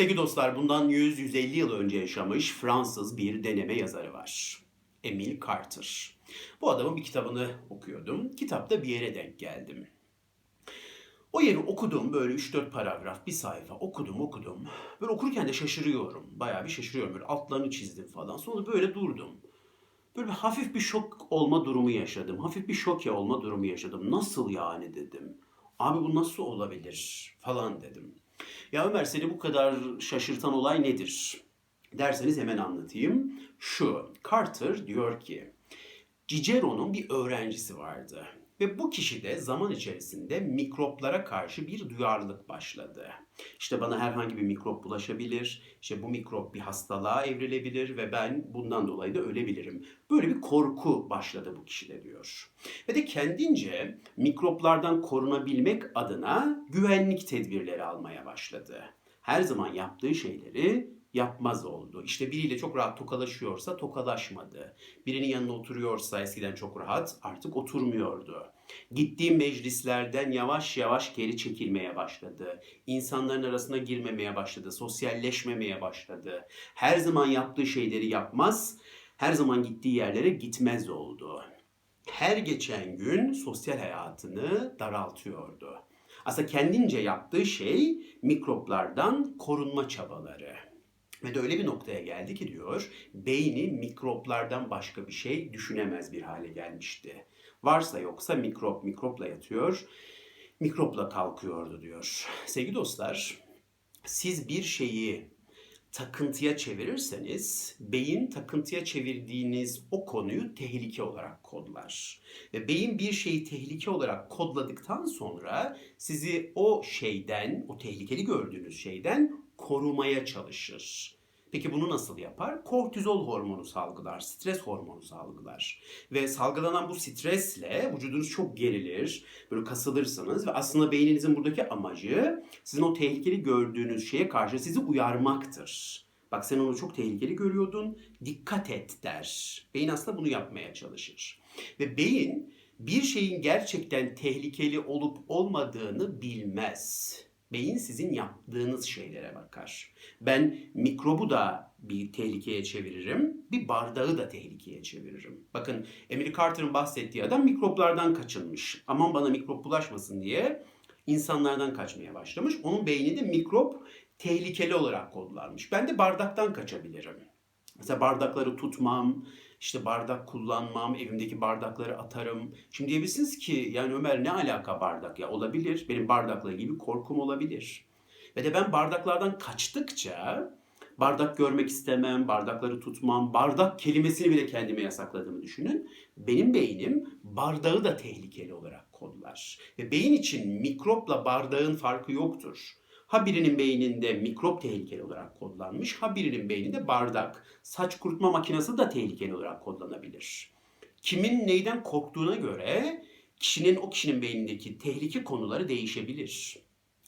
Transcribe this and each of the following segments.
Sevgili dostlar bundan 100-150 yıl önce yaşamış Fransız bir deneme yazarı var. Emile Carter. Bu adamın bir kitabını okuyordum. Kitapta bir yere denk geldim. O yeri okudum böyle 3-4 paragraf bir sayfa okudum okudum. Böyle okurken de şaşırıyorum. Bayağı bir şaşırıyorum. Böyle altlarını çizdim falan. Sonra böyle durdum. Böyle bir hafif bir şok olma durumu yaşadım. Hafif bir şoke olma durumu yaşadım. Nasıl yani dedim. Abi bu nasıl olabilir falan dedim. Ya Ömer seni bu kadar şaşırtan olay nedir? Derseniz hemen anlatayım. Şu, Carter diyor ki, Cicero'nun bir öğrencisi vardı. Ve bu kişi de zaman içerisinde mikroplara karşı bir duyarlılık başladı. İşte bana herhangi bir mikrop bulaşabilir, işte bu mikrop bir hastalığa evrilebilir ve ben bundan dolayı da ölebilirim. Böyle bir korku başladı bu kişide diyor. Ve de kendince mikroplardan korunabilmek adına güvenlik tedbirleri almaya başladı. Her zaman yaptığı şeyleri yapmaz oldu. İşte biriyle çok rahat tokalaşıyorsa tokalaşmadı. Birinin yanına oturuyorsa eskiden çok rahat artık oturmuyordu. Gittiği meclislerden yavaş yavaş geri çekilmeye başladı. İnsanların arasına girmemeye başladı. Sosyalleşmemeye başladı. Her zaman yaptığı şeyleri yapmaz. Her zaman gittiği yerlere gitmez oldu. Her geçen gün sosyal hayatını daraltıyordu. Aslında kendince yaptığı şey mikroplardan korunma çabaları. Ve de öyle bir noktaya geldi ki diyor, beyni mikroplardan başka bir şey düşünemez bir hale gelmişti. Varsa yoksa mikrop, mikropla yatıyor, mikropla kalkıyordu diyor. Sevgili dostlar, siz bir şeyi takıntıya çevirirseniz beyin takıntıya çevirdiğiniz o konuyu tehlike olarak kodlar. Ve beyin bir şeyi tehlike olarak kodladıktan sonra sizi o şeyden, o tehlikeli gördüğünüz şeyden korumaya çalışır. Peki bunu nasıl yapar? Kortizol hormonu salgılar, stres hormonu salgılar. Ve salgılanan bu stresle vücudunuz çok gerilir, böyle kasılırsınız ve aslında beyninizin buradaki amacı sizin o tehlikeli gördüğünüz şeye karşı sizi uyarmaktır. Bak sen onu çok tehlikeli görüyordun, dikkat et der. Beyin aslında bunu yapmaya çalışır. Ve beyin bir şeyin gerçekten tehlikeli olup olmadığını bilmez. Beyin sizin yaptığınız şeylere bakar. Ben mikrobu da bir tehlikeye çeviririm, bir bardağı da tehlikeye çeviririm. Bakın Emily Carter'ın bahsettiği adam mikroplardan kaçınmış. Aman bana mikrop bulaşmasın diye insanlardan kaçmaya başlamış. Onun beyninde mikrop tehlikeli olarak kodlanmış. Ben de bardaktan kaçabilirim. Mesela bardakları tutmam, işte bardak kullanmam, evimdeki bardakları atarım. Şimdi diyebilirsiniz ki yani Ömer ne alaka bardak ya olabilir. Benim bardakla ilgili korkum olabilir. Ve de ben bardaklardan kaçtıkça bardak görmek istemem, bardakları tutmam, bardak kelimesini bile kendime yasakladığımı düşünün. Benim beynim bardağı da tehlikeli olarak kodlar. Ve beyin için mikropla bardağın farkı yoktur. Ha birinin beyninde mikrop tehlikeli olarak kodlanmış, ha birinin beyninde bardak, saç kurutma makinesi de tehlikeli olarak kodlanabilir. Kimin neyden korktuğuna göre kişinin o kişinin beynindeki tehlike konuları değişebilir.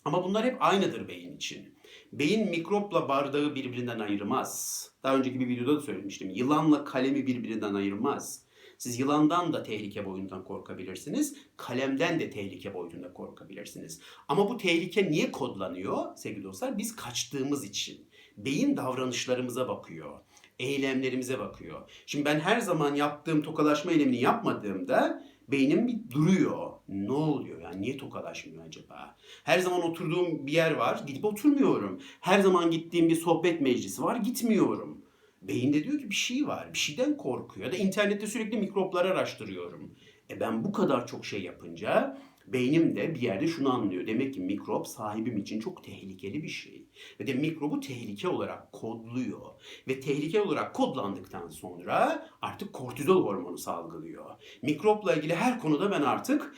Ama bunlar hep aynıdır beyin için. Beyin mikropla bardağı birbirinden ayırmaz. Daha önceki bir videoda da söylemiştim. Yılanla kalemi birbirinden ayırmaz. Siz yılandan da tehlike boyundan korkabilirsiniz. Kalemden de tehlike boyutunda korkabilirsiniz. Ama bu tehlike niye kodlanıyor sevgili dostlar? Biz kaçtığımız için. Beyin davranışlarımıza bakıyor. Eylemlerimize bakıyor. Şimdi ben her zaman yaptığım tokalaşma eylemini yapmadığımda beynim bir duruyor. Ne oluyor yani niye tokalaşmıyor acaba? Her zaman oturduğum bir yer var gidip oturmuyorum. Her zaman gittiğim bir sohbet meclisi var gitmiyorum. Beyinde diyor ki bir şey var, bir şeyden korkuyor. Ya da internette sürekli mikropları araştırıyorum. E ben bu kadar çok şey yapınca beynim de bir yerde şunu anlıyor. Demek ki mikrop sahibim için çok tehlikeli bir şey. Ve de mikrobu tehlike olarak kodluyor. Ve tehlike olarak kodlandıktan sonra artık kortizol hormonu salgılıyor. Mikropla ilgili her konuda ben artık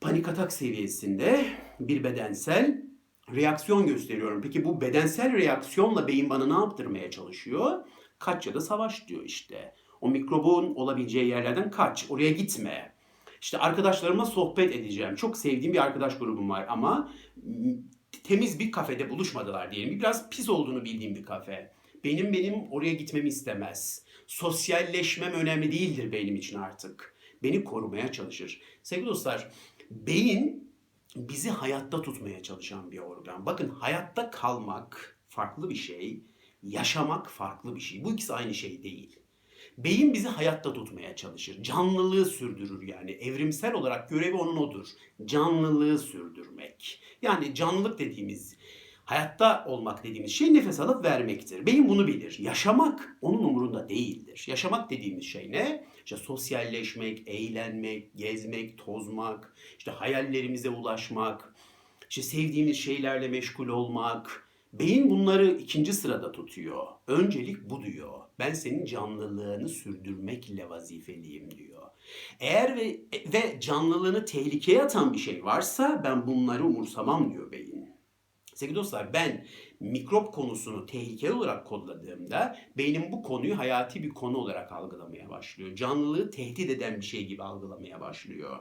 panik atak seviyesinde bir bedensel reaksiyon gösteriyorum. Peki bu bedensel reaksiyonla beyin bana ne yaptırmaya çalışıyor? Kaç ya da savaş diyor işte. O mikrobun olabileceği yerlerden kaç. Oraya gitme. İşte arkadaşlarıma sohbet edeceğim. Çok sevdiğim bir arkadaş grubum var ama temiz bir kafede buluşmadılar diyelim. Biraz pis olduğunu bildiğim bir kafe. Benim benim oraya gitmemi istemez. Sosyalleşmem önemli değildir benim için artık. Beni korumaya çalışır. Sevgili dostlar, beyin bizi hayatta tutmaya çalışan bir organ. Bakın hayatta kalmak farklı bir şey, yaşamak farklı bir şey. Bu ikisi aynı şey değil. Beyin bizi hayatta tutmaya çalışır. Canlılığı sürdürür yani. Evrimsel olarak görevi onun odur. Canlılığı sürdürmek. Yani canlılık dediğimiz, hayatta olmak dediğimiz şey nefes alıp vermektir. Beyin bunu bilir. Yaşamak onun umurunda değildir. Yaşamak dediğimiz şey ne? İşte sosyalleşmek, eğlenmek, gezmek, tozmak, işte hayallerimize ulaşmak, işte sevdiğimiz şeylerle meşgul olmak, Beyin bunları ikinci sırada tutuyor. Öncelik bu diyor. Ben senin canlılığını sürdürmekle vazifeliyim diyor. Eğer ve, ve canlılığını tehlikeye atan bir şey varsa ben bunları umursamam diyor beyin. Sevgili dostlar ben mikrop konusunu tehlikeli olarak kodladığımda beynim bu konuyu hayati bir konu olarak algılamaya başlıyor. Canlılığı tehdit eden bir şey gibi algılamaya başlıyor.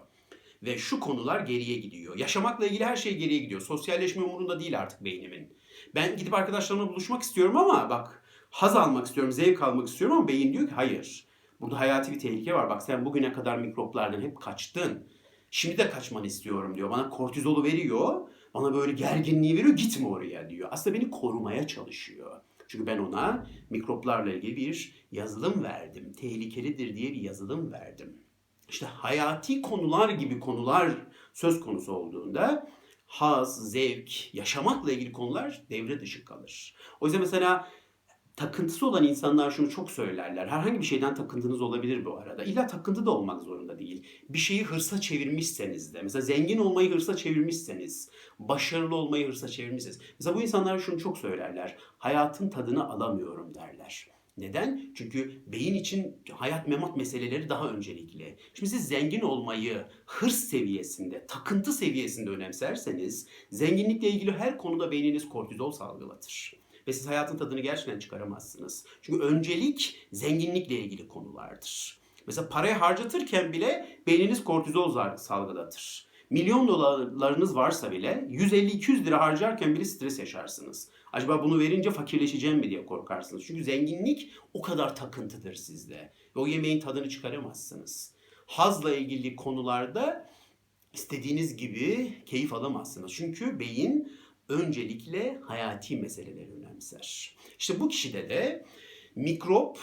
Ve şu konular geriye gidiyor. Yaşamakla ilgili her şey geriye gidiyor. Sosyalleşme umurunda değil artık beynimin. Ben gidip arkadaşlarımla buluşmak istiyorum ama bak haz almak istiyorum, zevk almak istiyorum ama beyin diyor ki hayır. Burada hayati bir tehlike var. Bak sen bugüne kadar mikroplardan hep kaçtın. Şimdi de kaçmanı istiyorum diyor. Bana kortizolu veriyor. Bana böyle gerginliği veriyor. Gitme oraya diyor. Aslında beni korumaya çalışıyor. Çünkü ben ona mikroplarla ilgili bir yazılım verdim. Tehlikelidir diye bir yazılım verdim. İşte hayati konular gibi konular söz konusu olduğunda haz, zevk, yaşamakla ilgili konular devre dışı kalır. O yüzden mesela takıntısı olan insanlar şunu çok söylerler. Herhangi bir şeyden takıntınız olabilir bu arada. İlla takıntı da olmak zorunda değil. Bir şeyi hırsa çevirmişseniz de. Mesela zengin olmayı hırsa çevirmişseniz. Başarılı olmayı hırsa çevirmişseniz. Mesela bu insanlar şunu çok söylerler. Hayatın tadını alamıyorum derler. Neden? Çünkü beyin için hayat memat meseleleri daha öncelikli. Şimdi siz zengin olmayı hırs seviyesinde, takıntı seviyesinde önemserseniz zenginlikle ilgili her konuda beyniniz kortizol salgılatır. Ve siz hayatın tadını gerçekten çıkaramazsınız. Çünkü öncelik zenginlikle ilgili konulardır. Mesela parayı harcatırken bile beyniniz kortizol salgılatır. Milyon dolarlarınız varsa bile 150-200 lira harcarken bile stres yaşarsınız. Acaba bunu verince fakirleşeceğim mi diye korkarsınız. Çünkü zenginlik o kadar takıntıdır sizde. Ve o yemeğin tadını çıkaramazsınız. Hazla ilgili konularda istediğiniz gibi keyif alamazsınız. Çünkü beyin öncelikle hayati meseleleri önemser. İşte bu kişide de mikrop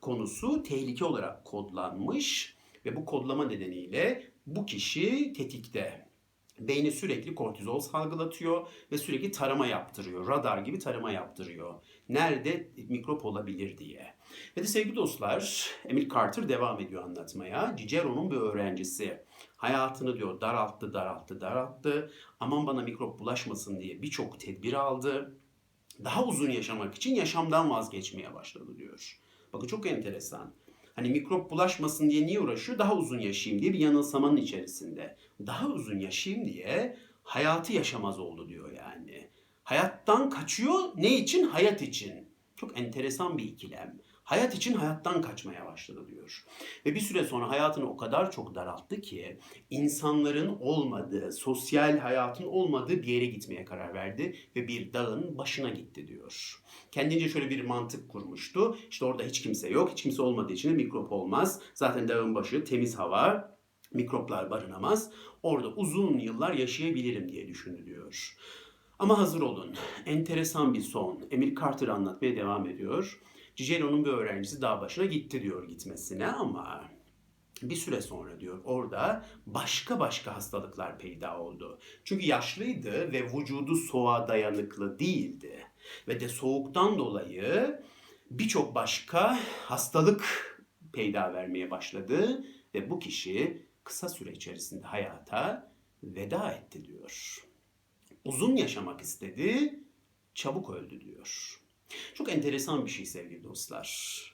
konusu tehlike olarak kodlanmış ve bu kodlama nedeniyle bu kişi tetikte. Beyni sürekli kortizol salgılatıyor ve sürekli tarama yaptırıyor. Radar gibi tarama yaptırıyor. Nerede mikrop olabilir diye. Ve de sevgili dostlar, Emil Carter devam ediyor anlatmaya. Cicero'nun bir öğrencisi. Hayatını diyor daralttı, daralttı, daralttı. Aman bana mikrop bulaşmasın diye birçok tedbir aldı. Daha uzun yaşamak için yaşamdan vazgeçmeye başladı diyor. Bakın çok enteresan. Hani mikrop bulaşmasın diye niye uğraşıyor? Daha uzun yaşayayım diye bir yanılsamanın içerisinde. Daha uzun yaşayayım diye hayatı yaşamaz oldu diyor yani. Hayattan kaçıyor ne için? Hayat için. Çok enteresan bir ikilem. Hayat için hayattan kaçmaya başladı diyor. Ve bir süre sonra hayatını o kadar çok daralttı ki insanların olmadığı, sosyal hayatın olmadığı bir yere gitmeye karar verdi ve bir dağın başına gitti diyor. Kendince şöyle bir mantık kurmuştu. İşte orada hiç kimse yok, hiç kimse olmadığı için de mikrop olmaz. Zaten dağın başı temiz hava, mikroplar barınamaz. Orada uzun yıllar yaşayabilirim diye düşündü diyor. Ama hazır olun. Enteresan bir son. Emil Carter anlatmaya devam ediyor. Cicero'nun bir öğrencisi dağ başına gitti diyor gitmesine ama bir süre sonra diyor orada başka başka hastalıklar peyda oldu. Çünkü yaşlıydı ve vücudu soğuğa dayanıklı değildi. Ve de soğuktan dolayı birçok başka hastalık peyda vermeye başladı ve bu kişi kısa süre içerisinde hayata veda etti diyor. Uzun yaşamak istedi, çabuk öldü diyor. Çok enteresan bir şey sevgili dostlar.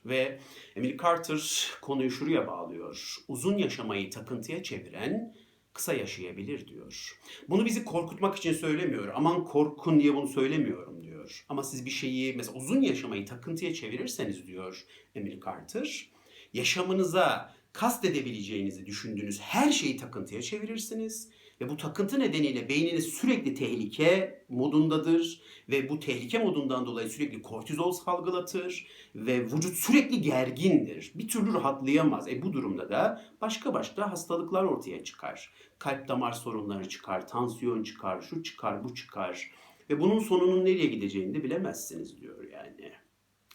Ve Emily Carter konuyu şuraya bağlıyor. Uzun yaşamayı takıntıya çeviren kısa yaşayabilir diyor. Bunu bizi korkutmak için söylemiyor. Aman korkun diye bunu söylemiyorum diyor. Ama siz bir şeyi mesela uzun yaşamayı takıntıya çevirirseniz diyor Emily Carter, yaşamınıza kast edebileceğinizi düşündüğünüz her şeyi takıntıya çevirirsiniz ve bu takıntı nedeniyle beyniniz sürekli tehlike modundadır ve bu tehlike modundan dolayı sürekli kortizol salgılatır ve vücut sürekli gergindir. Bir türlü rahatlayamaz. E bu durumda da başka başka hastalıklar ortaya çıkar. Kalp damar sorunları çıkar, tansiyon çıkar, şu çıkar, bu çıkar. Ve bunun sonunun nereye gideceğini de bilemezsiniz diyor yani.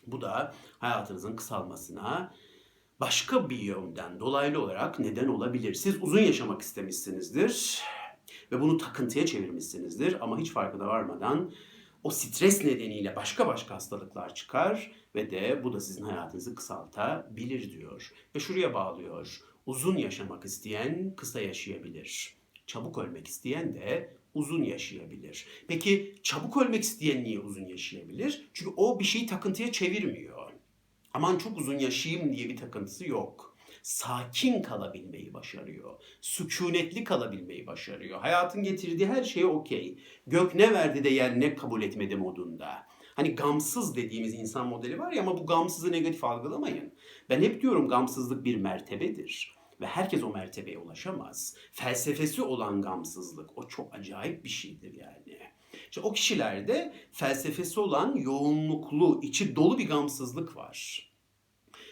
Bu da hayatınızın kısalmasına başka bir yönden dolaylı olarak neden olabilir. Siz uzun yaşamak istemişsinizdir ve bunu takıntıya çevirmişsinizdir ama hiç farkına varmadan o stres nedeniyle başka başka hastalıklar çıkar ve de bu da sizin hayatınızı kısaltabilir diyor. Ve şuraya bağlıyor. Uzun yaşamak isteyen kısa yaşayabilir. Çabuk ölmek isteyen de uzun yaşayabilir. Peki çabuk ölmek isteyen niye uzun yaşayabilir? Çünkü o bir şeyi takıntıya çevirmiyor. Aman çok uzun yaşayayım diye bir takıntısı yok. Sakin kalabilmeyi başarıyor. Sükunetli kalabilmeyi başarıyor. Hayatın getirdiği her şeye okey. Gök ne verdi de yer ne kabul etmedi modunda. Hani gamsız dediğimiz insan modeli var ya ama bu gamsızı negatif algılamayın. Ben hep diyorum gamsızlık bir mertebedir. Ve herkes o mertebeye ulaşamaz. Felsefesi olan gamsızlık o çok acayip bir şeydir yani. İşte o kişilerde felsefesi olan yoğunluklu, içi dolu bir gamsızlık var.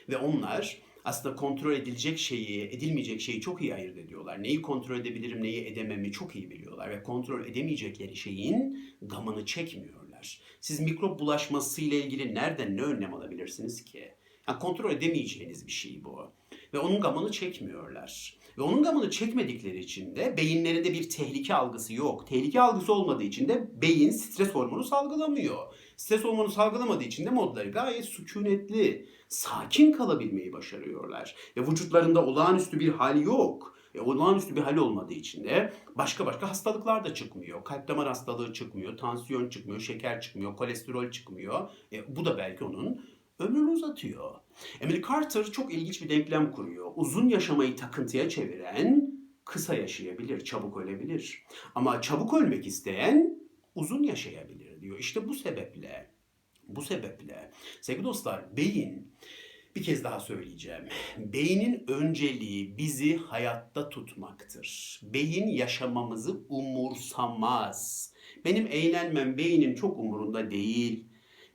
Ve onlar aslında kontrol edilecek şeyi, edilmeyecek şeyi çok iyi ayırt ediyorlar. Neyi kontrol edebilirim, neyi edememi çok iyi biliyorlar. Ve kontrol edemeyecekleri şeyin gamını çekmiyorlar. Siz mikrop bulaşması ile ilgili nereden ne önlem alabilirsiniz ki? Yani kontrol edemeyeceğiniz bir şey bu. Ve onun gamını çekmiyorlar. Ve onun gamını çekmedikleri için de beyinlerinde bir tehlike algısı yok. Tehlike algısı olmadığı için de beyin stres hormonu salgılamıyor. Stres hormonu salgılamadığı için de modları gayet sükunetli, sakin kalabilmeyi başarıyorlar. Ve vücutlarında olağanüstü bir hal yok. E, olağanüstü bir hal olmadığı için de başka başka hastalıklar da çıkmıyor. Kalp damar hastalığı çıkmıyor, tansiyon çıkmıyor, şeker çıkmıyor, kolesterol çıkmıyor. E, bu da belki onun ömrünü uzatıyor. Emily Carter çok ilginç bir denklem kuruyor. Uzun yaşamayı takıntıya çeviren kısa yaşayabilir, çabuk ölebilir. Ama çabuk ölmek isteyen uzun yaşayabilir diyor. İşte bu sebeple, bu sebeple sevgili dostlar beyin bir kez daha söyleyeceğim. Beynin önceliği bizi hayatta tutmaktır. Beyin yaşamamızı umursamaz. Benim eğlenmem beynin çok umurunda değil.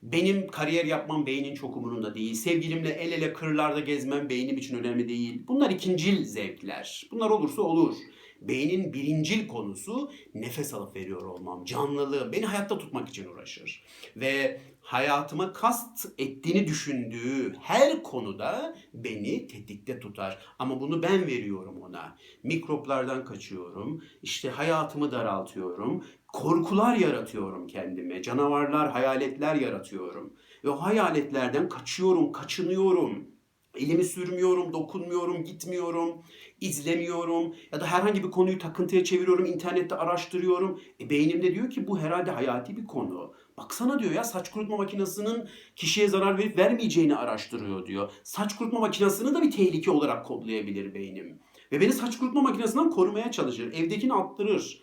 Benim kariyer yapmam beynin çok umurunda değil. Sevgilimle el ele kırlarda gezmem beynim için önemli değil. Bunlar ikincil zevkler. Bunlar olursa olur. Beynin birincil konusu nefes alıp veriyor olmam, canlılığı. Beni hayatta tutmak için uğraşır. Ve hayatıma kast ettiğini düşündüğü her konuda beni tetikte tutar. Ama bunu ben veriyorum ona. Mikroplardan kaçıyorum. İşte hayatımı daraltıyorum. Korkular yaratıyorum kendime. Canavarlar, hayaletler yaratıyorum. Ve o hayaletlerden kaçıyorum, kaçınıyorum. Elimi sürmüyorum, dokunmuyorum, gitmiyorum, izlemiyorum ya da herhangi bir konuyu takıntıya çeviriyorum, internette araştırıyorum. E beynimde diyor ki bu herhalde hayati bir konu. Baksana diyor ya saç kurutma makinesinin kişiye zarar verip vermeyeceğini araştırıyor diyor. Saç kurutma makinesini de bir tehlike olarak kodlayabilir beynim. Ve beni saç kurutma makinesinden korumaya çalışır. Evdekini attırır.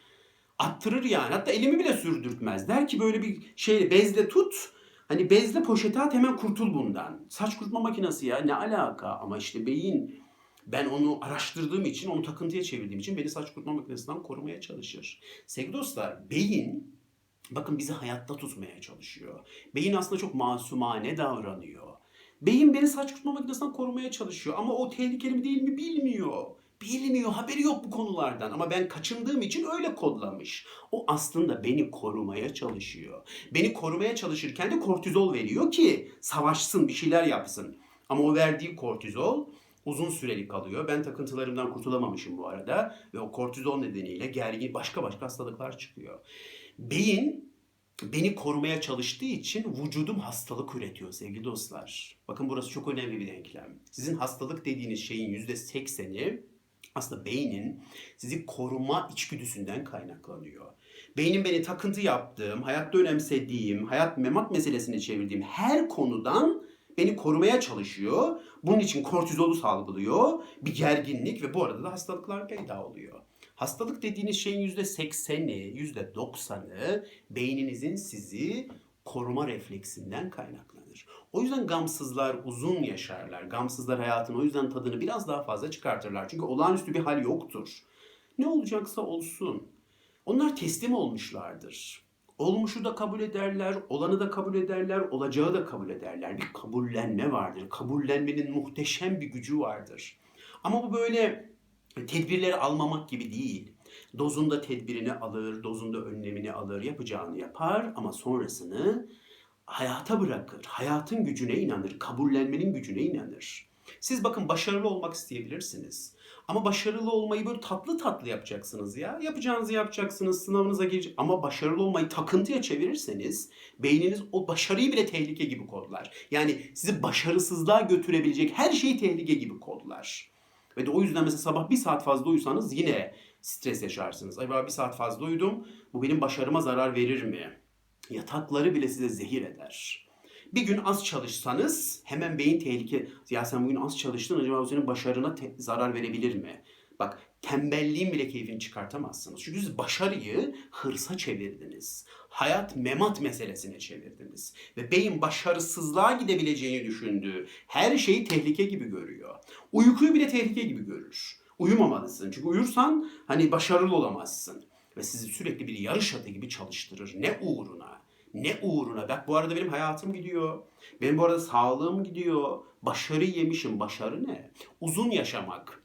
Attırır yani. Hatta elimi bile sürdürtmez. Der ki böyle bir şey bezle tut. Hani bezle poşete at hemen kurtul bundan. Saç kurutma makinesi ya ne alaka ama işte beyin ben onu araştırdığım için onu takıntıya çevirdiğim için beni saç kurutma makinesinden korumaya çalışır. Sevgili dostlar beyin bakın bizi hayatta tutmaya çalışıyor. Beyin aslında çok masumane davranıyor. Beyin beni saç kurutma makinesinden korumaya çalışıyor ama o tehlikeli mi değil mi bilmiyor. Bilmiyor, haberi yok bu konulardan ama ben kaçındığım için öyle kodlamış. O aslında beni korumaya çalışıyor. Beni korumaya çalışırken de kortizol veriyor ki savaşsın, bir şeyler yapsın. Ama o verdiği kortizol uzun süreli kalıyor. Ben takıntılarımdan kurtulamamışım bu arada ve o kortizol nedeniyle gergin başka başka hastalıklar çıkıyor. Beyin beni korumaya çalıştığı için vücudum hastalık üretiyor sevgili dostlar. Bakın burası çok önemli bir denklem. Sizin hastalık dediğiniz şeyin %80'i aslında beynin sizi koruma içgüdüsünden kaynaklanıyor. Beynin beni takıntı yaptığım, hayatta önemsediğim, hayat memat meselesine çevirdiğim her konudan beni korumaya çalışıyor. Bunun için kortizolu salgılıyor. Bir gerginlik ve bu arada da hastalıklar peyda oluyor. Hastalık dediğiniz şeyin %80'i, %90'ı beyninizin sizi koruma refleksinden kaynaklanır. O yüzden gamsızlar uzun yaşarlar. Gamsızlar hayatın o yüzden tadını biraz daha fazla çıkartırlar. Çünkü olağanüstü bir hal yoktur. Ne olacaksa olsun. Onlar teslim olmuşlardır. Olmuşu da kabul ederler, olanı da kabul ederler, olacağı da kabul ederler. Bir kabullenme vardır. Kabullenmenin muhteşem bir gücü vardır. Ama bu böyle tedbirleri almamak gibi değil. Dozunda tedbirini alır, dozunda önlemini alır, yapacağını yapar ama sonrasını hayata bırakır. Hayatın gücüne inanır, kabullenmenin gücüne inanır. Siz bakın başarılı olmak isteyebilirsiniz. Ama başarılı olmayı böyle tatlı tatlı yapacaksınız ya. Yapacağınızı yapacaksınız, sınavınıza girecek. Ama başarılı olmayı takıntıya çevirirseniz beyniniz o başarıyı bile tehlike gibi kodlar. Yani sizi başarısızlığa götürebilecek her şeyi tehlike gibi kodlar. Ve de o yüzden mesela sabah bir saat fazla uyusanız yine stres yaşarsınız. Acaba bir saat fazla uyudum, bu benim başarıma zarar verir mi? Yatakları bile size zehir eder. Bir gün az çalışsanız hemen beyin tehlike. Ya sen bugün az çalıştın acaba o senin başarına zarar verebilir mi? Bak tembelliğin bile keyfini çıkartamazsınız. Çünkü siz başarıyı hırsa çevirdiniz. Hayat memat meselesine çevirdiniz. Ve beyin başarısızlığa gidebileceğini düşündüğü her şeyi tehlike gibi görüyor. Uykuyu bile tehlike gibi görür. Uyumamalısın. Çünkü uyursan hani başarılı olamazsın. Ve sizi sürekli bir yarış atı gibi çalıştırır. Ne uğruna? Ne uğruna? Bak bu arada benim hayatım gidiyor. Benim bu arada sağlığım gidiyor. Başarı yemişim. Başarı ne? Uzun yaşamak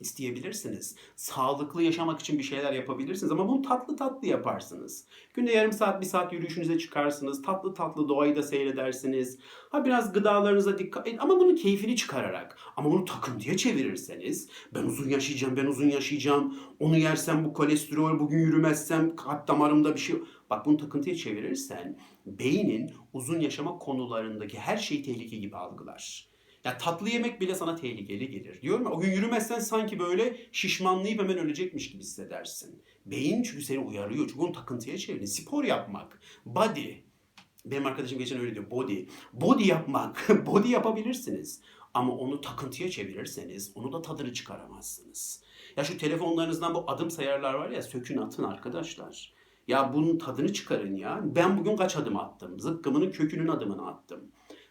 isteyebilirsiniz. Sağlıklı yaşamak için bir şeyler yapabilirsiniz ama bunu tatlı tatlı yaparsınız. Günde yarım saat, bir saat yürüyüşünüze çıkarsınız. Tatlı tatlı doğayı da seyredersiniz. Ha biraz gıdalarınıza dikkat edin ama bunun keyfini çıkararak. Ama bunu takıntıya çevirirseniz ben uzun yaşayacağım, ben uzun yaşayacağım. Onu yersem bu kolesterol, bugün yürümezsem kalp damarımda bir şey... Bak bunu takıntıya çevirirsen beynin uzun yaşama konularındaki her şeyi tehlike gibi algılar. Ya tatlı yemek bile sana tehlikeli gelir. Diyorum ya o gün yürümezsen sanki böyle şişmanlayıp hemen ölecekmiş gibi hissedersin. Beyin çünkü seni uyarıyor. Çünkü onu takıntıya çevirin. Spor yapmak, body. Benim arkadaşım geçen öyle diyor. Body. Body yapmak. body yapabilirsiniz. Ama onu takıntıya çevirirseniz onu da tadını çıkaramazsınız. Ya şu telefonlarınızdan bu adım sayarlar var ya sökün atın arkadaşlar. Ya bunun tadını çıkarın ya. Ben bugün kaç adım attım? Zıkkımının kökünün adımını attım.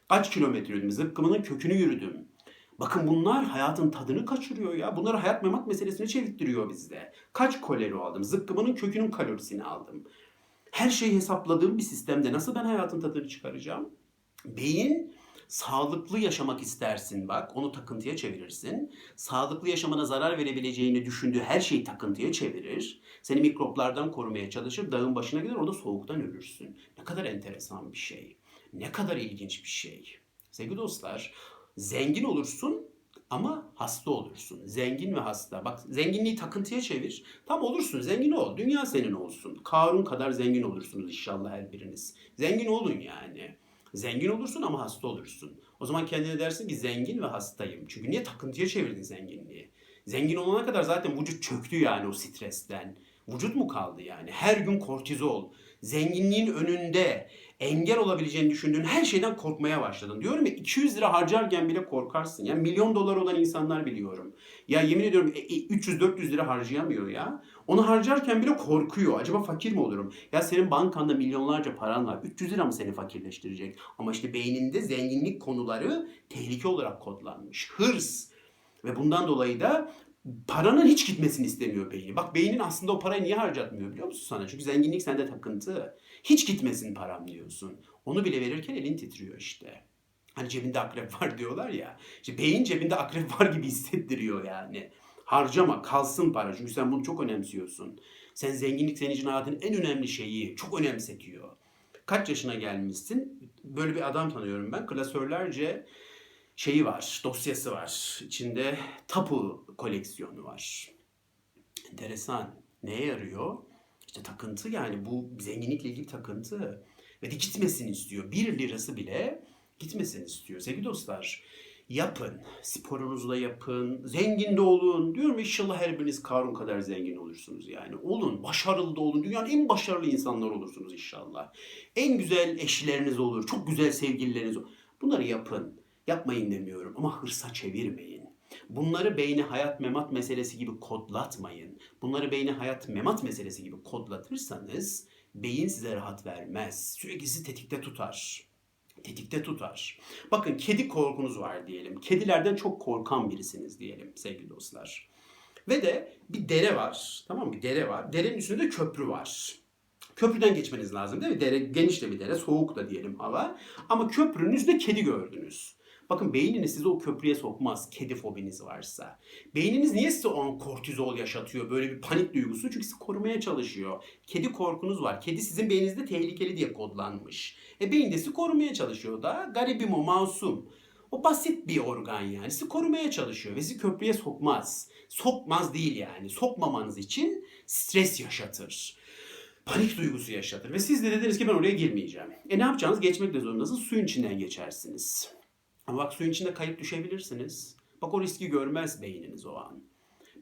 Kaç kilometre yürüdüm? Zıkkımının kökünü yürüdüm. Bakın bunlar hayatın tadını kaçırıyor ya. Bunları hayat memat meselesine çevirttiriyor bizde. Kaç kalori aldım? Zıkkımının kökünün kalorisini aldım. Her şeyi hesapladığım bir sistemde nasıl ben hayatın tadını çıkaracağım? Beyin sağlıklı yaşamak istersin bak onu takıntıya çevirirsin. Sağlıklı yaşamana zarar verebileceğini düşündüğü her şeyi takıntıya çevirir. Seni mikroplardan korumaya çalışır. Dağın başına gider orada soğuktan ölürsün. Ne kadar enteresan bir şey. Ne kadar ilginç bir şey. Sevgili dostlar, zengin olursun ama hasta olursun. Zengin ve hasta. Bak zenginliği takıntıya çevir. Tam olursun, zengin ol. Dünya senin olsun. Karun kadar zengin olursunuz inşallah her biriniz. Zengin olun yani. Zengin olursun ama hasta olursun. O zaman kendine dersin ki zengin ve hastayım. Çünkü niye takıntıya çevirdin zenginliği? Zengin olana kadar zaten vücut çöktü yani o stresten. Vücut mu kaldı yani? Her gün kortizol. Zenginliğin önünde engel olabileceğini düşündüğün her şeyden korkmaya başladın. Diyorum ya 200 lira harcarken bile korkarsın. Ya milyon dolar olan insanlar biliyorum. Ya yemin ediyorum e, e, 300-400 lira harcayamıyor ya. Onu harcarken bile korkuyor. Acaba fakir mi olurum? Ya senin bankanda milyonlarca paran var. 300 lira mı seni fakirleştirecek? Ama işte beyninde zenginlik konuları tehlike olarak kodlanmış. Hırs. Ve bundan dolayı da paranın hiç gitmesini istemiyor beyni. Bak beynin aslında o parayı niye harcatmıyor biliyor musun sana? Çünkü zenginlik sende takıntı. Hiç gitmesin param diyorsun. Onu bile verirken elin titriyor işte. Hani cebinde akrep var diyorlar ya. İşte beyin cebinde akrep var gibi hissettiriyor yani. Harcama, kalsın para. Çünkü sen bunu çok önemsiyorsun. Sen zenginlik senin için hayatın en önemli şeyi. Çok önemsetiyor. Kaç yaşına gelmişsin? Böyle bir adam tanıyorum ben. Klasörlerce şeyi var, dosyası var. İçinde tapu koleksiyonu var. Enteresan. Neye yarıyor? İşte takıntı yani bu zenginlikle ilgili takıntı. Ve de gitmesini istiyor. Bir lirası bile gitmesini istiyor. Sevgili dostlar yapın. Sporunuzu da yapın. Zengin de olun. Diyorum inşallah her biriniz Karun kadar zengin olursunuz yani. Olun. Başarılı da olun. Dünyanın en başarılı insanlar olursunuz inşallah. En güzel eşleriniz olur. Çok güzel sevgilileriniz olur. Bunları yapın. Yapmayın demiyorum ama hırsa çevirmeyin. Bunları beyni hayat memat meselesi gibi kodlatmayın. Bunları beyni hayat memat meselesi gibi kodlatırsanız beyin size rahat vermez. Sürekli sizi tetikte tutar. Tetikte tutar. Bakın kedi korkunuz var diyelim. Kedilerden çok korkan birisiniz diyelim sevgili dostlar. Ve de bir dere var. Tamam mı? Dere var. Derenin üstünde de köprü var. Köprüden geçmeniz lazım değil mi? Dere geniş de bir dere, soğuk da diyelim hava. Ama köprünün üstünde kedi gördünüz. Bakın beyniniz sizi o köprüye sokmaz kedi fobiniz varsa. Beyniniz niye size o an kortizol yaşatıyor? Böyle bir panik duygusu. Çünkü sizi korumaya çalışıyor. Kedi korkunuz var. Kedi sizin beyninizde tehlikeli diye kodlanmış. E beyin de sizi korumaya çalışıyor da garibim o masum. O basit bir organ yani. Sizi korumaya çalışıyor ve sizi köprüye sokmaz. Sokmaz değil yani. Sokmamanız için stres yaşatır. Panik duygusu yaşatır. Ve siz de dediniz ki ben oraya girmeyeceğim. E ne yapacağınız? Geçmek de zorundasınız. Suyun içinden geçersiniz. Bak suyun içinde kayıp düşebilirsiniz. Bak o riski görmez beyniniz o an.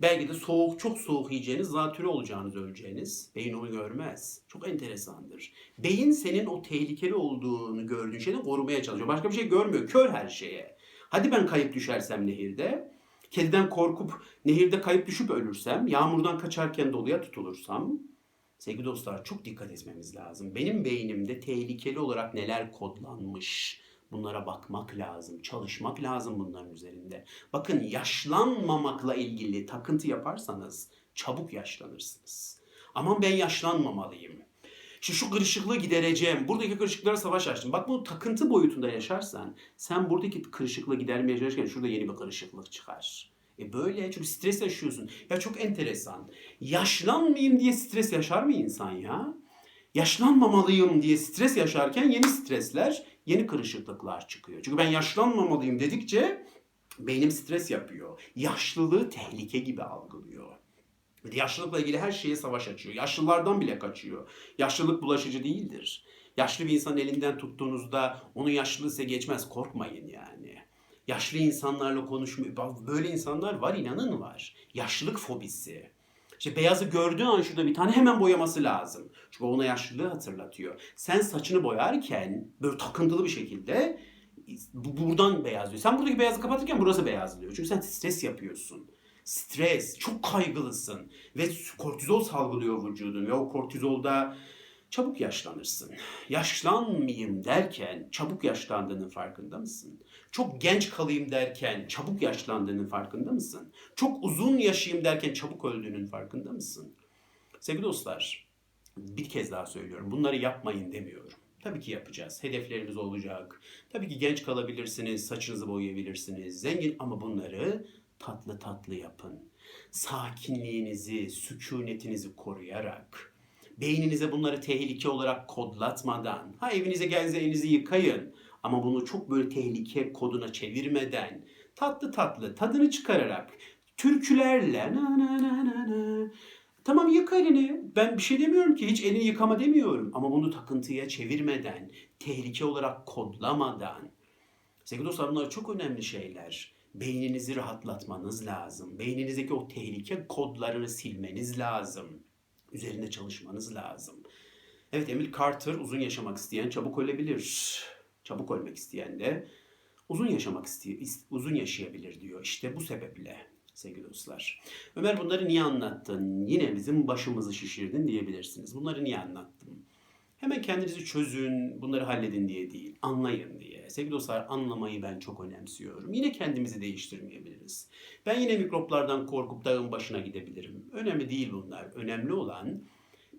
Belki de soğuk, çok soğuk yiyeceğiniz, zatürre olacağınız, öleceğiniz. Beyin onu görmez. Çok enteresandır. Beyin senin o tehlikeli olduğunu gördüğün şeyden korumaya çalışıyor. Başka bir şey görmüyor. Kör her şeye. Hadi ben kayıp düşersem nehirde, kediden korkup nehirde kayıp düşüp ölürsem, yağmurdan kaçarken doluya tutulursam, sevgili dostlar çok dikkat etmemiz lazım. Benim beynimde tehlikeli olarak neler kodlanmış, Bunlara bakmak lazım, çalışmak lazım bunların üzerinde. Bakın yaşlanmamakla ilgili takıntı yaparsanız çabuk yaşlanırsınız. Aman ben yaşlanmamalıyım. İşte şu kırışıklığı gidereceğim. Buradaki kırışıklara savaş açtım. Bak bu takıntı boyutunda yaşarsan sen buradaki kırışıklığı gidermeye çalışırken şurada yeni bir kırışıklık çıkar. E böyle çünkü stres yaşıyorsun. Ya çok enteresan. Yaşlanmayayım diye stres yaşar mı insan ya? Yaşlanmamalıyım diye stres yaşarken yeni stresler, yeni kırışıklıklar çıkıyor. Çünkü ben yaşlanmamalıyım dedikçe beynim stres yapıyor. Yaşlılığı tehlike gibi algılıyor. Yaşlılıkla ilgili her şeye savaş açıyor. Yaşlılardan bile kaçıyor. Yaşlılık bulaşıcı değildir. Yaşlı bir insanın elinden tuttuğunuzda onun yaşlılığı geçmez. Korkmayın yani. Yaşlı insanlarla konuşmuyor. Böyle insanlar var inanın var. Yaşlılık fobisi. İşte beyazı gördüğü an şurada bir tane hemen boyaması lazım. Çünkü ona yaşlılığı hatırlatıyor. Sen saçını boyarken böyle takıntılı bir şekilde buradan beyazlıyor. Sen buradaki beyazı kapatırken burası beyazlıyor. Çünkü sen stres yapıyorsun. Stres, çok kaygılısın ve kortizol salgılıyor vücudun ve o kortizolda çabuk yaşlanırsın. Yaşlanmayayım derken çabuk yaşlandığının farkında mısın? Çok genç kalayım derken çabuk yaşlandığının farkında mısın? Çok uzun yaşayayım derken çabuk öldüğünün farkında mısın? Sevgili dostlar, bir kez daha söylüyorum. Bunları yapmayın demiyorum. Tabii ki yapacağız. Hedeflerimiz olacak. Tabii ki genç kalabilirsiniz, saçınızı boyayabilirsiniz, zengin ama bunları tatlı tatlı yapın. Sakinliğinizi, sükunetinizi koruyarak, beyninize bunları tehlike olarak kodlatmadan, ha evinize geleceğinizi yıkayın ama bunu çok böyle tehlike koduna çevirmeden, tatlı tatlı tadını çıkararak, türkülerle na na na na na Tamam yıka elini. Ben bir şey demiyorum ki hiç elini yıkama demiyorum. Ama bunu takıntıya çevirmeden, tehlike olarak kodlamadan. Sevgili dostlar bunlar çok önemli şeyler. Beyninizi rahatlatmanız lazım. Beyninizdeki o tehlike kodlarını silmeniz lazım. Üzerinde çalışmanız lazım. Evet Emil Carter uzun yaşamak isteyen çabuk ölebilir. Çabuk ölmek isteyen de uzun yaşamak istiyor, uzun yaşayabilir diyor. İşte bu sebeple sevgili dostlar. Ömer bunları niye anlattın? Yine bizim başımızı şişirdin diyebilirsiniz. Bunları niye anlattım? Hemen kendinizi çözün, bunları halledin diye değil, anlayın diye. Sevgili dostlar anlamayı ben çok önemsiyorum. Yine kendimizi değiştirmeyebiliriz. Ben yine mikroplardan korkup dağın başına gidebilirim. Önemli değil bunlar. Önemli olan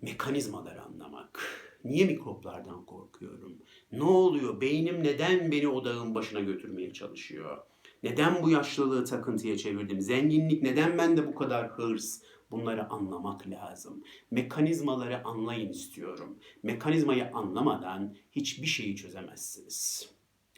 mekanizmaları anlamak. Niye mikroplardan korkuyorum? Ne oluyor? Beynim neden beni o dağın başına götürmeye çalışıyor? Neden bu yaşlılığı takıntıya çevirdim? Zenginlik neden bende bu kadar hırs? Bunları anlamak lazım. Mekanizmaları anlayın istiyorum. Mekanizmayı anlamadan hiçbir şeyi çözemezsiniz.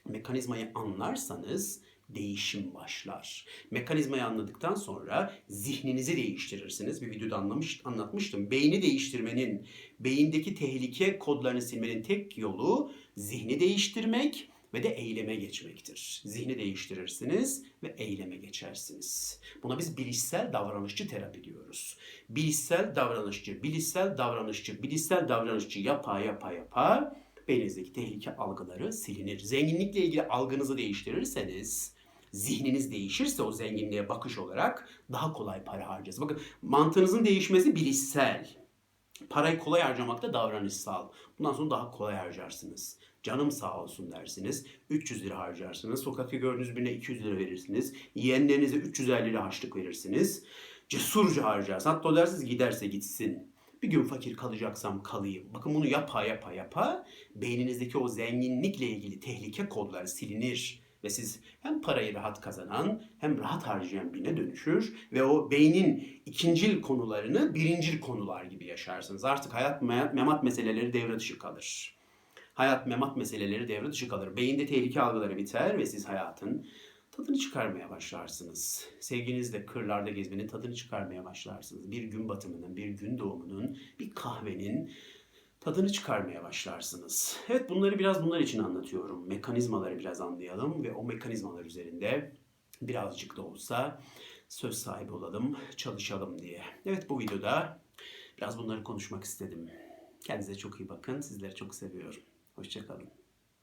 Mekanizmayı anlarsanız değişim başlar. Mekanizmayı anladıktan sonra zihninizi değiştirirsiniz. Bir videoda anlamış, anlatmıştım. Beyni değiştirmenin, beyindeki tehlike kodlarını silmenin tek yolu zihni değiştirmek ve de eyleme geçmektir. Zihni değiştirirsiniz ve eyleme geçersiniz. Buna biz bilişsel davranışçı terapi diyoruz. Bilişsel davranışçı, bilişsel davranışçı, bilişsel davranışçı yapa yapa yapa beyninizdeki tehlike algıları silinir. Zenginlikle ilgili algınızı değiştirirseniz zihniniz değişirse o zenginliğe bakış olarak daha kolay para harcarsınız. Bakın mantığınızın değişmesi bilişsel. Parayı kolay harcamak da davranışsal. Bundan sonra daha kolay harcarsınız. Canım sağ olsun dersiniz. 300 lira harcarsınız. Sokakta gördüğünüz birine 200 lira verirsiniz. Yeğenlerinize 350 lira harçlık verirsiniz. Cesurca harcarsınız. Hatta o dersiniz giderse gitsin. Bir gün fakir kalacaksam kalayım. Bakın bunu yapa yapa yapa beyninizdeki o zenginlikle ilgili tehlike kodları silinir Ve siz hem parayı rahat kazanan hem rahat harcayan birine dönüşür ve o beynin ikincil konularını birincil konular gibi yaşarsınız. Artık hayat me- memat meseleleri devre dışı kalır. Hayat memat meseleleri devre dışı kalır. Beyinde tehlike algıları biter ve siz hayatın tadını çıkarmaya başlarsınız. Sevginizle kırlarda gezmenin tadını çıkarmaya başlarsınız. Bir gün batımının, bir gün doğumunun, bir kahvenin tadını çıkarmaya başlarsınız. Evet bunları biraz bunlar için anlatıyorum. Mekanizmaları biraz anlayalım ve o mekanizmalar üzerinde birazcık da olsa söz sahibi olalım, çalışalım diye. Evet bu videoda biraz bunları konuşmak istedim. Kendinize çok iyi bakın. Sizleri çok seviyorum. Hoşçakalın.